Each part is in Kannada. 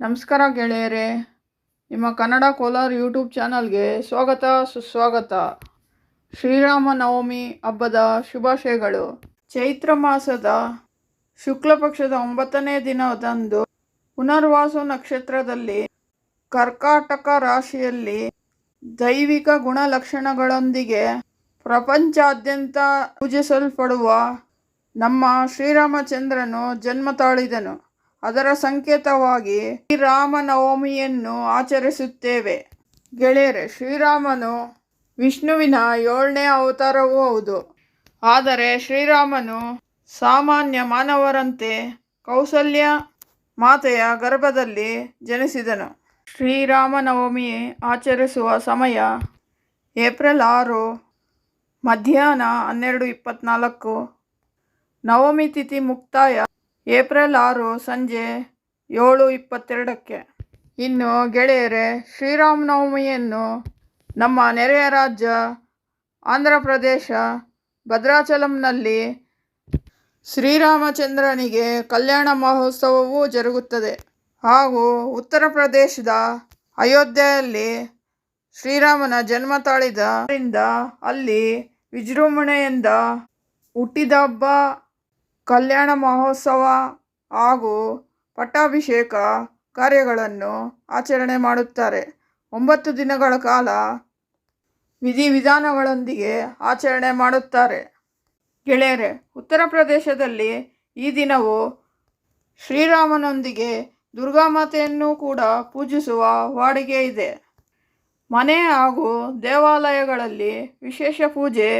ನಮಸ್ಕಾರ ಗೆಳೆಯರೇ. ನಿಮ್ಮ ಕನ್ನಡ ಕೋಲಾರ ಯೂಟ್ಯೂಬ್ ಚಾನಲ್ಗೆ ಸ್ವಾಗತ, ಸುಸ್ವಾಗತ. ಶ್ರೀರಾಮ ನವಮಿ ಹಬ್ಬದ ಶುಭಾಶಯಗಳು. ಚೈತ್ರ ಮಾಸದ ಶುಕ್ಲ ಪಕ್ಷದ ಒಂಬತ್ತನೇ ದಿನದಂದು ಪುನರ್ವಾಸು ನಕ್ಷತ್ರದಲ್ಲಿ ಕರ್ಕಾಟಕ ರಾಶಿಯಲ್ಲಿ ದೈವಿಕ ಗುಣಲಕ್ಷಣಗಳೊಂದಿಗೆ ಪ್ರಪಂಚಾದ್ಯಂತ ಪೂಜಿಸಲ್ಪಡುವ ನಮ್ಮ ಶ್ರೀರಾಮಚಂದ್ರನು ಜನ್ಮ ತಾಳಿದನು. ಅದರ ಸಂಕೇತವಾಗಿ ಶ್ರೀರಾಮನವಮಿಯನ್ನು ಆಚರಿಸುತ್ತೇವೆ. ಗೆಳೆಯರೆ, ಶ್ರೀರಾಮನು ವಿಷ್ಣುವಿನ ಏಳನೇ ಅವತಾರವೂ ಹೌದು. ಆದರೆ ಶ್ರೀರಾಮನು ಸಾಮಾನ್ಯ ಮಾನವರಂತೆ ಕೌಸಲ್ಯ ಮಾತೆಯ ಗರ್ಭದಲ್ಲಿ ಜನಿಸಿದನು. ಶ್ರೀರಾಮನವಮಿ ಆಚರಿಸುವ ಸಮಯ ಏಪ್ರಿಲ್ ಆರು, ಮಧ್ಯಾಹ್ನ ಹನ್ನೆರಡು ಇಪ್ಪತ್ತ್ನಾಲ್ಕು ನವಮಿ ತಿಥಿ ಮುಕ್ತಾಯ. ಏಪ್ರಿಲ್ ಆರು ಸಂಜೆ ಏಳು ಇಪ್ಪತ್ತೆರಡಕ್ಕೆ. ಇನ್ನು ಗೆಳೆಯರೇ, ಶ್ರೀರಾಮನವಮಿಯನ್ನು ನಮ್ಮ ನೆರೆಯ ರಾಜ್ಯ ಆಂಧ್ರ ಪ್ರದೇಶ ಭದ್ರಾಚಲಂನಲ್ಲಿ ಶ್ರೀರಾಮಚಂದ್ರನಿಗೆ ಕಲ್ಯಾಣ ಮಹೋತ್ಸವವೂ ಜರುಗುತ್ತದೆ. ಹಾಗೂ ಉತ್ತರ ಪ್ರದೇಶದ ಅಯೋಧ್ಯೆಯಲ್ಲಿ ಶ್ರೀರಾಮನ ಜನ್ಮ ತಾಳಿದ ಅಲ್ಲಿ ವಿಜೃಂಭಣೆಯಿಂದ ಹುಟ್ಟಿದ ಹಬ್ಬ ಕಲ್ಯಾಣ ಮಹೋತ್ಸವ ಹಾಗೂ ಪಟ್ಟಾಭಿಷೇಕ ಕಾರ್ಯಗಳನ್ನು ಆಚರಣೆ ಮಾಡುತ್ತಾರೆ. ಒಂಬತ್ತು ದಿನಗಳ ಕಾಲ ವಿಧಿವಿಧಾನಗಳೊಂದಿಗೆ ಆಚರಣೆ ಮಾಡುತ್ತಾರೆ. ಗೆಳೆಯರೆ, ಉತ್ತರ ಪ್ರದೇಶದಲ್ಲಿ ಈ ದಿನವು ಶ್ರೀರಾಮನೊಂದಿಗೆ ದುರ್ಗಾಮಾತೆಯನ್ನು ಕೂಡ ಪೂಜಿಸುವ ವಾಡಿಕೆ ಇದೆ. ಮನೆ ಹಾಗೂ ದೇವಾಲಯಗಳಲ್ಲಿ ವಿಶೇಷ ಪೂಜೆ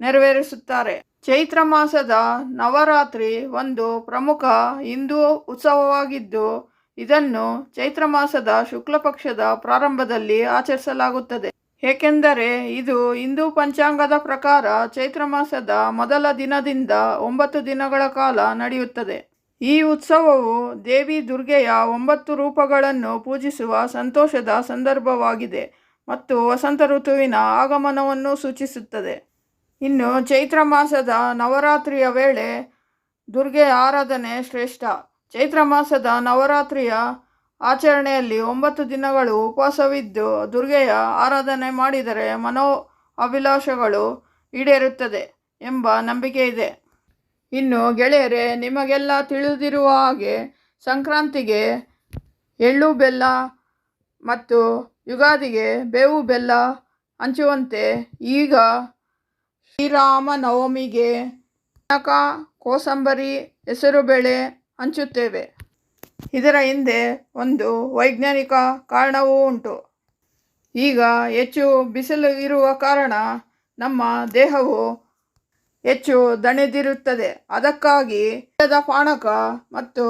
ನೆರವೇರಿಸುತ್ತಾರೆ. ಚೈತ್ರ ಮಾಸದ ನವರಾತ್ರಿ ಒಂದು ಪ್ರಮುಖ ಹಿಂದೂ ಉತ್ಸವವಾಗಿದ್ದು, ಇದನ್ನು ಚೈತ್ರ ಮಾಸದ ಶುಕ್ಲ ಪಕ್ಷದ ಪ್ರಾರಂಭದಲ್ಲಿ ಆಚರಿಸಲಾಗುತ್ತದೆ. ಏಕೆಂದರೆ ಇದು ಹಿಂದೂ ಪಂಚಾಂಗದ ಪ್ರಕಾರ ಚೈತ್ರ ಮಾಸದ ಮೊದಲ ದಿನದಿಂದ ಒಂಬತ್ತು ದಿನಗಳ ಕಾಲ ನಡೆಯುತ್ತದೆ. ಈ ಉತ್ಸವವು ದೇವಿ ದುರ್ಗೆಯ ಒಂಬತ್ತು ರೂಪಗಳನ್ನು ಪೂಜಿಸುವ ಸಂತೋಷದ ಸಂದರ್ಭವಾಗಿದೆ ಮತ್ತು ವಸಂತ ಋತುವಿನ ಆಗಮನವನ್ನು ಸೂಚಿಸುತ್ತದೆ. ಇನ್ನು ಚೈತ್ರ ಮಾಸದ ನವರಾತ್ರಿಯ ವೇಳೆ ದುರ್ಗೆ ಆರಾಧನೆ ಶ್ರೇಷ್ಠ. ಚೈತ್ರ ಮಾಸದ ನವರಾತ್ರಿಯ ಆಚರಣೆಯಲ್ಲಿ ಒಂಬತ್ತು ದಿನಗಳು ಉಪವಾಸವಿದ್ದು ದುರ್ಗೆಯ ಆರಾಧನೆ ಮಾಡಿದರೆ ಮನೋ ಅಭಿಲಾಷಗಳು ಈಡೇರುತ್ತದೆ ಎಂಬ ನಂಬಿಕೆ ಇದೆ. ಇನ್ನು ಗೆಳೆಯರೆ, ನಿಮಗೆಲ್ಲ ತಿಳಿದಿರುವ ಹಾಗೆ ಸಂಕ್ರಾಂತಿಗೆ ಎಳ್ಳು ಬೆಲ್ಲ ಮತ್ತು ಯುಗಾದಿಗೆ ಬೇವು ಬೆಲ್ಲ ಹಂಚುವಂತೆ ಈಗ ಶ್ರೀರಾಮನವಮಿಗೆ ಕನಕ, ಕೋಸಂಬರಿ ಹೆಸರುಬೇಳೆ ಹಂಚುತ್ತೇವೆ. ಇದರ ಹಿಂದೆ ಒಂದು ವೈಜ್ಞಾನಿಕ ಕಾರಣವೂ ಉಂಟು. ಈಗ ಹೆಚ್ಚು ಬಿಸಿಲು ಇರುವ ಕಾರಣ ನಮ್ಮ ದೇಹವು ಹೆಚ್ಚು ದಣಿದಿರುತ್ತದೆ. ಅದಕ್ಕಾಗಿ ಬೆಲ್ಲದ ಪಾನಕ ಮತ್ತು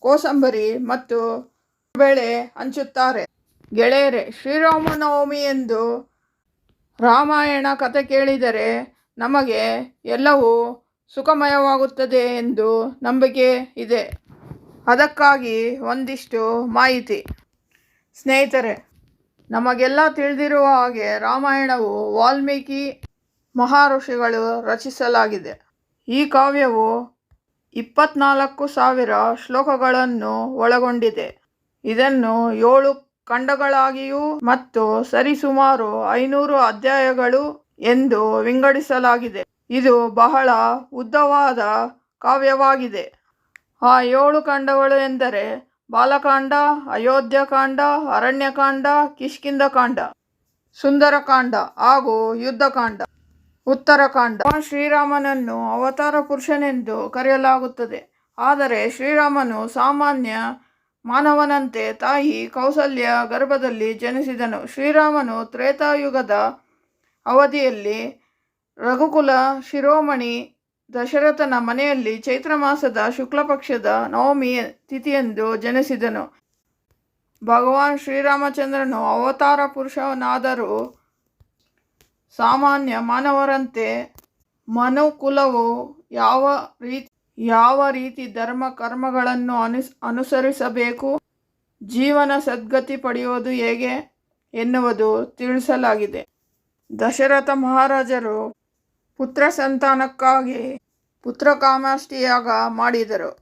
ಕೋಸಂಬರಿ ಮತ್ತು ಬೇಳೆ ಹಂಚುತ್ತಾರೆ. ಗೆಳೆಯರೆ, ಶ್ರೀರಾಮನವಮಿ ಎಂದು ರಾಮಾಯಣ ಕಥೆ ಕೇಳಿದರೆ ನಮಗೆ ಎಲ್ಲವೂ ಸುಖಮಯವಾಗುತ್ತದೆ ಎಂದು ನಂಬಿಕೆ ಇದೆ. ಅದಕ್ಕಾಗಿ ಒಂದಿಷ್ಟು ಮಾಹಿತಿ. ಸ್ನೇಹಿತರೆ, ನಮಗೆಲ್ಲ ತಿಳಿದಿರುವ ಹಾಗೆ ರಾಮಾಯಣವು ವಾಲ್ಮೀಕಿ ಮಹಾಋಷಿಗಳು ರಚಿಸಲಾಗಿದೆ. ಈ ಕಾವ್ಯವು ಇಪ್ಪತ್ನಾಲ್ಕು ಸಾವಿರ ಶ್ಲೋಕಗಳನ್ನು ಒಳಗೊಂಡಿದೆ. ಇದನ್ನು ಏಳು ಖಂಡಗಳಾಗಿಯೂ ಮತ್ತು ಸರಿಸುಮಾರು ಐನೂರು ಅಧ್ಯಾಯಗಳು ಎಂದು ವಿಂಗಡಿಸಲಾಗಿದೆ. ಇದು ಬಹಳ ಉದ್ದವಾದ ಕಾವ್ಯವಾಗಿದೆ. ಆ ಏಳು ಖಂಡಗಳು ಎಂದರೆ ಬಾಲಕಾಂಡ, ಅಯೋಧ್ಯಕಾಂಡ, ಅರಣ್ಯಕಾಂಡ ಕಿಷ್ಕಿಂದಕಾಂಡ ಸುಂದರಕಾಂಡ ಹಾಗೂ ಯುದ್ಧಕಾಂಡ, ಉತ್ತರಕಾಂಡ. ಶ್ರೀರಾಮನನ್ನು ಅವತಾರ ಪುರುಷನೆಂದು ಕರೆಯಲಾಗುತ್ತದೆ. ಆದರೆ ಶ್ರೀರಾಮನು ಸಾಮಾನ್ಯ ಮಾನವನಂತೆ ತಾಯಿ ಕೌಸಲ್ಯ ಗರ್ಭದಲ್ಲಿ ಜನಿಸಿದನು. ಶ್ರೀರಾಮನು ತ್ರೇತಾಯುಗದ ಅವಧಿಯಲ್ಲಿ ರಘುಕುಲ ಶಿರೋಮಣಿ ದಶರಥನ ಮನೆಯಲ್ಲಿ ಚೈತ್ರ ಮಾಸದ ಶುಕ್ಲಪಕ್ಷದ ನವಮಿ ತಿಥಿಯಂದು ಜನಿಸಿದನು. ಭಗವಾನ್ ಶ್ರೀರಾಮಚಂದ್ರನು ಅವತಾರ ಪುರುಷನಾದರೂ ಸಾಮಾನ್ಯ ಮಾನವರಂತೆ ಮನುಕುಲವು ಯಾವ ರೀತಿ ಯಾವ ರೀತಿ ಧರ್ಮ ಕರ್ಮಗಳನ್ನು ಅನುಸ್, ಅನುಸರಿಸಬೇಕು? ಜೀವನ ಸದ್ಗತಿ ಪಡೆಯುವುದು ಹೇಗೆ ಎನ್ನುವುದು ತಿಳಿಸಲಾಗಿದೆ. ದಶರಥ ಮಹಾರಾಜರು ಪುತ್ರ ಸಂತಾನಕ್ಕಾಗಿ ಪುತ್ರ ಕಾಮಾಷ್ಟಿಯಾಗ ಮಾಡಿದರು.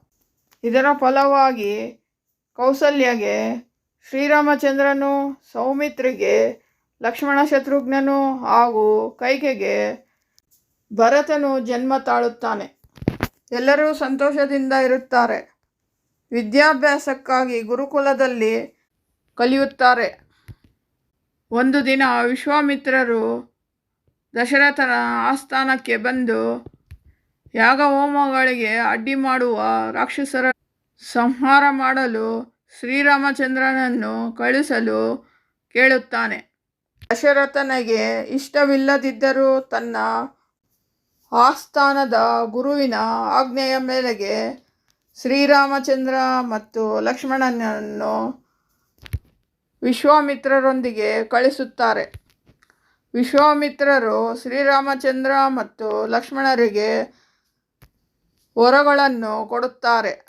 ಇದರ ಫಲವಾಗಿ ಕೌಸಲ್ಯಗೆ ಶ್ರೀರಾಮಚಂದ್ರನು, ಸೌಮಿತ್ರಿಗೆ ಲಕ್ಷ್ಮಣ ಶತ್ರುಘ್ನನು ಹಾಗೂ ಕೈಕೆಗೆ ಭರತನು ಜನ್ಮ ತಾಳುತ್ತಾನೆ. ಎಲ್ಲರೂ ಸಂತೋಷದಿಂದ ಇರುತ್ತಾರೆ. ವಿದ್ಯಾಭ್ಯಾಸಕ್ಕಾಗಿ ಗುರುಕುಲದಲ್ಲಿ ಕಲಿಯುತ್ತಾರೆ. ಒಂದು ದಿನ ವಿಶ್ವಾಮಿತ್ರರು ದಶರಥನ ಆಸ್ಥಾನಕ್ಕೆ ಬಂದು ಯಾಗ ಹೋಮಗಳಿಗೆ ಅಡ್ಡಿ ಮಾಡುವ ರಾಕ್ಷಸರ ಸಂಹಾರ ಮಾಡಲು ಶ್ರೀರಾಮಚಂದ್ರನನ್ನು ಕಳಿಸಲು ಕೇಳುತ್ತಾನೆ. ದಶರಥನಿಗೆ ಇಷ್ಟವಿಲ್ಲದಿದ್ದರೂ ತನ್ನ ಆಸ್ಥಾನದ ಗುರುವಿನ ಆಜ್ಞೆಯ ಮೇರೆಗೆ ಶ್ರೀರಾಮಚಂದ್ರ ಮತ್ತು ಲಕ್ಷ್ಮಣನನ್ನು ವಿಶ್ವಾಮಿತ್ರರೊಂದಿಗೆ ಕಳಿಸುತ್ತಾರೆ. ವಿಶ್ವಾಮಿತ್ರರು ಶ್ರೀರಾಮಚಂದ್ರ ಮತ್ತು ಲಕ್ಷ್ಮಣರಿಗೆ ವರಗಳನ್ನು ಕೊಡುತ್ತಾರೆ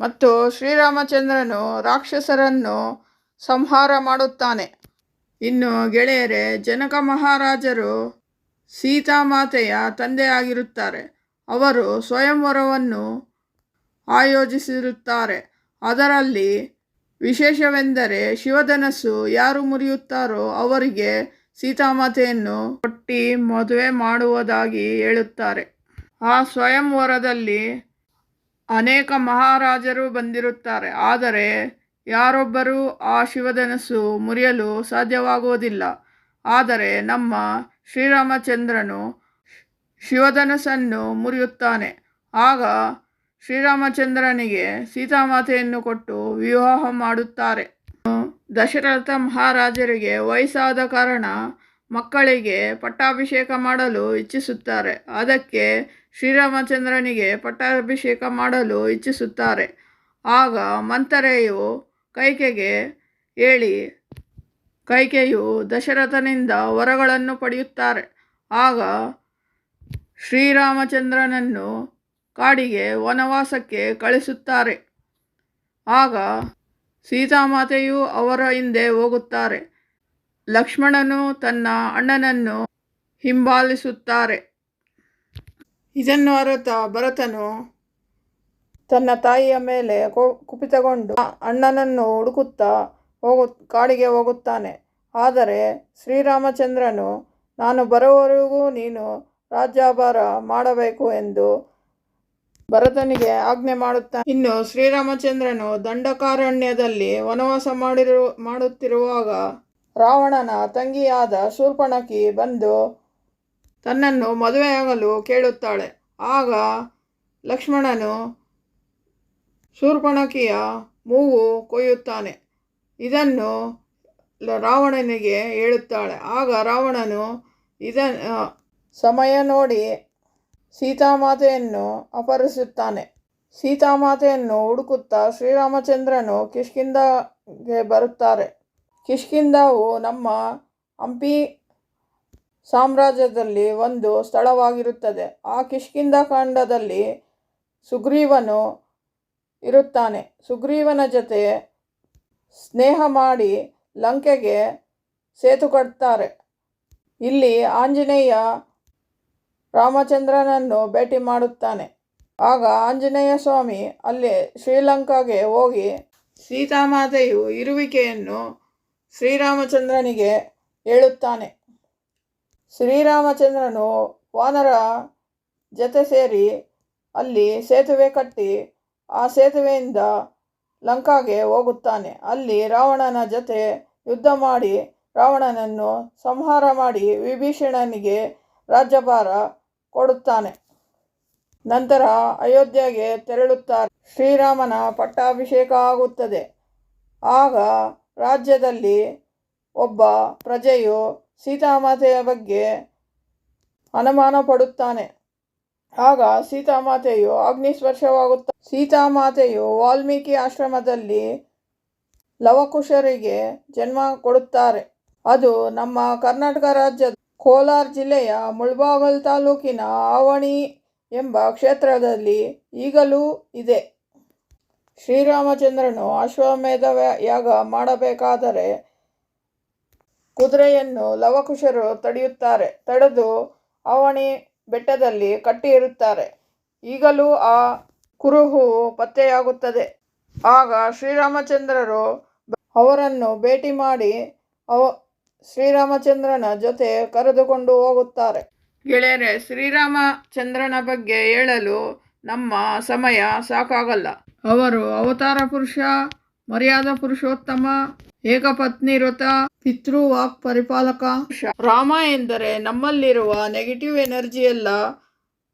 ಮತ್ತು ಶ್ರೀರಾಮಚಂದ್ರನು ರಾಕ್ಷಸರನ್ನು ಸಂಹಾರ ಮಾಡುತ್ತಾನೆ. ಇನ್ನು ಗೆಳೆಯರೆ, ಜನಕ ಮಹಾರಾಜರು ಸೀತಾಮಾತೆಯ ತಂದೆಯಾಗಿರುತ್ತಾರೆ. ಅವರು ಸ್ವಯಂವರವನ್ನು ಆಯೋಜಿಸಿರುತ್ತಾರೆ. ಅದರಲ್ಲಿ ವಿಶೇಷವೆಂದರೆ ಶಿವಧನಸ್ಸು ಯಾರು ಮುರಿಯುತ್ತಾರೋ ಅವರಿಗೆ ಸೀತಾಮಾತೆಯನ್ನು ಕೊಟ್ಟಿ ಮದುವೆ ಮಾಡುವುದಾಗಿ ಹೇಳುತ್ತಾರೆ. ಆ ಸ್ವಯಂವರದಲ್ಲಿ ಅನೇಕ ಮಹಾರಾಜರು ಬಂದಿರುತ್ತಾರೆ. ಆದರೆ ಯಾರೊಬ್ಬರೂ ಆ ಶಿವಧನಸ್ಸು ಮುರಿಯಲು ಸಾಧ್ಯವಾಗುವುದಿಲ್ಲ. ಆದರೆ ನಮ್ಮ ಶ್ರೀರಾಮಚಂದ್ರನು ಶಿವಧನಸ್ಸನ್ನು ಮುರಿಯುತ್ತಾನೆ. ಆಗ ಶ್ರೀರಾಮಚಂದ್ರನಿಗೆ ಸೀತಾಮಾತೆಯನ್ನು ಕೊಟ್ಟು ವಿವಾಹ ಮಾಡುತ್ತಾರೆ. ದಶರಥ ಮಹಾರಾಜರಿಗೆ ವಯಸ್ಸಾದ ಕಾರಣ ಮಕ್ಕಳಿಗೆ ಪಟ್ಟಾಭಿಷೇಕ ಮಾಡಲು ಇಚ್ಛಿಸುತ್ತಾರೆ. ಅದಕ್ಕೆ ಶ್ರೀರಾಮಚಂದ್ರನಿಗೆ ಪಟ್ಟಾಭಿಷೇಕ ಮಾಡಲು ಇಚ್ಛಿಸುತ್ತಾರೆ. ಆಗ ಮಂತರೆಯು ಕೈಕೆಗೆ ಹೇಳಿ ಕೈಕೆಯು ದಶರಥನಿಂದ ವರಗಳನ್ನು ಪಡೆಯುತ್ತಾರೆ. ಆಗ ಶ್ರೀರಾಮಚಂದ್ರನನ್ನು ಕಾಡಿಗೆ ವನವಾಸಕ್ಕೆ ಕಳಿಸುತ್ತಾರೆ. ಆಗ ಸೀತಾಮಾತೆಯು ಅವರ ಹಿಂದೆ ಹೋಗುತ್ತಾರೆ. ಲಕ್ಷ್ಮಣನು ತನ್ನ ಅಣ್ಣನನ್ನು ಹಿಂಬಾಲಿಸುತ್ತಾರೆ. ಇದನ್ನು ಅರಿತ ಭರತನು ತನ್ನ ತಾಯಿಯ ಮೇಲೆ ಕುಪಿತಗೊಂಡು ಅಣ್ಣನನ್ನು ಹುಡುಕುತ್ತಾ ಹೋಗು, ಕಾಡಿಗೆ ಹೋಗುತ್ತಾನೆ. ಆದರೆ ಶ್ರೀರಾಮಚಂದ್ರನು, ನಾನು ಬರುವವರೆಗೂ ನೀನು ರಾಜ್ಯಾಭಾರ ಮಾಡಬೇಕು ಎಂದು ಭರತನಿಗೆ ಆಜ್ಞೆ ಮಾಡುತ್ತಾನೆ. ಇನ್ನು ಶ್ರೀರಾಮಚಂದ್ರನು ದಂಡಕಾರಣ್ಯದಲ್ಲಿ ವನವಾಸ ಮಾಡಿರು, ಮಾಡುತ್ತಿರುವಾಗ ರಾವಣನ ತಂಗಿಯಾದ ಶೂರ್ಪಣಕಿ ಬಂದು ತನ್ನನ್ನು ಮದುವೆಯಾಗಲು ಕೇಳುತ್ತಾಳೆ. ಆಗ ಲಕ್ಷ್ಮಣನು ಶೂರ್ಪಣಕಿಯ ಮೂಗು ಕೊಯ್ಯುತ್ತಾನೆ. ಇದನ್ನು ರಾವಣನಿಗೆ ಹೇಳುತ್ತಾಳೆ. ಆಗ ರಾವಣನು ಇದ ಸಮಯ ನೋಡಿ ಸೀತಾಮಾತೆಯನ್ನು ಅಪಹರಿಸುತ್ತಾನೆ. ಸೀತಾಮಾತೆಯನ್ನು ಹುಡುಕುತ್ತಾ ಶ್ರೀರಾಮಚಂದ್ರನು ಕಿಷ್ಕಿಂದಗೆ ಬರುತ್ತಾರೆ. ಕಿಷ್ಕಿಂದವು ನಮ್ಮ ಹಂಪಿ ಸಾಮ್ರಾಜ್ಯದಲ್ಲಿ ಒಂದು ಸ್ಥಳವಾಗಿರುತ್ತದೆ. ಆ ಕಿಷ್ಕಿಂದ ಕಾಂಡದಲ್ಲಿ ಸುಗ್ರೀವನು ಇರುತ್ತಾನೆ. ಸುಗ್ರೀವನ ಜೊತೆ ಸ್ನೇಹ ಮಾಡಿ ಲಂಕೆಗೆ ಸೇತು ಕಟ್ತಾರೆ. ಇಲ್ಲಿ ಆಂಜನೇಯ ರಾಮಚಂದ್ರನನ್ನು ಭೇಟಿ ಮಾಡುತ್ತಾನೆ. ಆಗ ಆಂಜನೇಯ ಸ್ವಾಮಿ ಅಲ್ಲಿ ಶ್ರೀಲಂಕಾಗೆ ಹೋಗಿ ಸೀತಾಮಾತೆಯು ಇರುವಿಕೆಯನ್ನು ಶ್ರೀರಾಮಚಂದ್ರನಿಗೆ ಹೇಳುತ್ತಾನೆ. ಶ್ರೀರಾಮಚಂದ್ರನು ವಾನರ ಜೊತೆ ಸೇರಿ ಅಲ್ಲಿ ಸೇತುವೆ ಕಟ್ಟಿ, ಆ ಸೇತುವೆಯಿಂದ ಲಂಕಾಗೆ ಹೋಗುತ್ತಾನೆ. ಅಲ್ಲಿ ರಾವಣನ ಜೊತೆ ಯುದ್ಧ ಮಾಡಿ ರಾವಣನನ್ನು ಸಂಹಾರ ಮಾಡಿ ವಿಭೀಷಣನಿಗೆ ರಾಜ್ಯಭಾರ ಕೊಡುತ್ತಾನೆ. ನಂತರ ಅಯೋಧ್ಯೆಗೆ ತೆರಳುತ್ತಾರೆ. ಶ್ರೀರಾಮನ ಪಟ್ಟಾಭಿಷೇಕ ಆಗುತ್ತದೆ. ಆಗ ರಾಜ್ಯದಲ್ಲಿ ಒಬ್ಬ ಪ್ರಜೆಯು ಸೀತಾಮಾತೆಯ ಬಗ್ಗೆ ಅನುಮಾನ ಪಡುತ್ತಾನೆ ಆಗ ಸೀತಾಮಾತೆಯು ಅಗ್ನಿಸ್ಪರ್ಶವಾಗುತ್ತ, ಸೀತಾಮಾತೆಯು ವಾಲ್ಮೀಕಿ ಆಶ್ರಮದಲ್ಲಿ ಲವಕುಶರಿಗೆ ಜನ್ಮ ಕೊಡುತ್ತಾರೆ. ಅದು ನಮ್ಮ ಕರ್ನಾಟಕ ರಾಜ್ಯದ ಕೋಲಾರ ಜಿಲ್ಲೆಯ ಮುಳ್ಬಾಗಲ್ ತಾಲೂಕಿನ ಆವಣಿ ಎಂಬ ಕ್ಷೇತ್ರದಲ್ಲಿ ಈಗಲೂ ಇದೆ. ಶ್ರೀರಾಮಚಂದ್ರನು ಅಶ್ವಮೇಧ ಯಾಗ ಮಾಡಬೇಕಾದರೆ ಕುದುರೆಯನ್ನು ಲವಕುಶರು ತಡೆಯುತ್ತಾರೆ. ತಡೆದು ಆವಣಿ ಬೆಟ್ಟದಲ್ಲಿ ಕಟ್ಟಿರುತ್ತಾರೆ. ಈಗಲೂ ಆ ಕುರುಹು ಪತ್ತೆಯಾಗುತ್ತದೆ. ಆಗ ಶ್ರೀರಾಮಚಂದ್ರರು ಅವರನ್ನು ಭೇಟಿ ಮಾಡಿ ಅವ ಶ್ರೀರಾಮಚಂದ್ರನ ಜೊತೆ ಕರೆದುಕೊಂಡು ಹೋಗುತ್ತಾರೆ. ಗೆಳೆಯರೆ, ಶ್ರೀರಾಮಚಂದ್ರನ ಬಗ್ಗೆ ಹೇಳಲು ನಮ್ಮ ಸಮಯ ಸಾಕಾಗಲ್ಲ. ಅವರು ಅವತಾರ ಪುರುಷ, ಮರ್ಯಾದ ಪುರುಷೋತ್ತಮ ಏಕಪತ್ನಿ ವ್ರತ ಪಿತೃವಾಕ್ ಪರಿಪಾಲಕ. ರಾಮ ಎಂದರೆ ನಮ್ಮಲ್ಲಿರುವ ನೆಗೆಟಿವ್ ಎನರ್ಜಿ ಎಲ್ಲ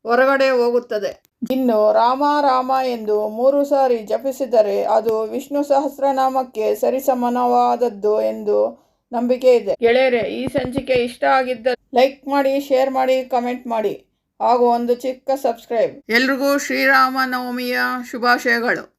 ಹೊರಗಡೆ ಹೋಗುತ್ತದೆ. ಇನ್ನು ರಾಮ ರಾಮ ಎಂದು ಮೂರು ಸಾರಿ ಜಪಿಸಿದರೆ ಅದು ವಿಷ್ಣು ಸಹಸ್ರನಾಮಕ್ಕೆ ಸರಿಸಮಾನವಾದದ್ದು ಎಂದು ನಂಬಿಕೆ ಇದೆ. ಗೆಳೆಯರೆ, ಈ ಸಂಚಿಕೆ ಇಷ್ಟ ಆಗಿದ್ದ ಲೈಕ್ ಮಾಡಿ, ಶೇರ್ ಮಾಡಿ, ಕಮೆಂಟ್ ಮಾಡಿ ಹಾಗೂ ಒಂದು ಚಿಕ್ಕ ಸಬ್ಸ್ಕ್ರೈಬ್. ಎಲ್ರಿಗೂ ಶ್ರೀರಾಮ ನವಮಿಯ ಶುಭಾಶಯಗಳು.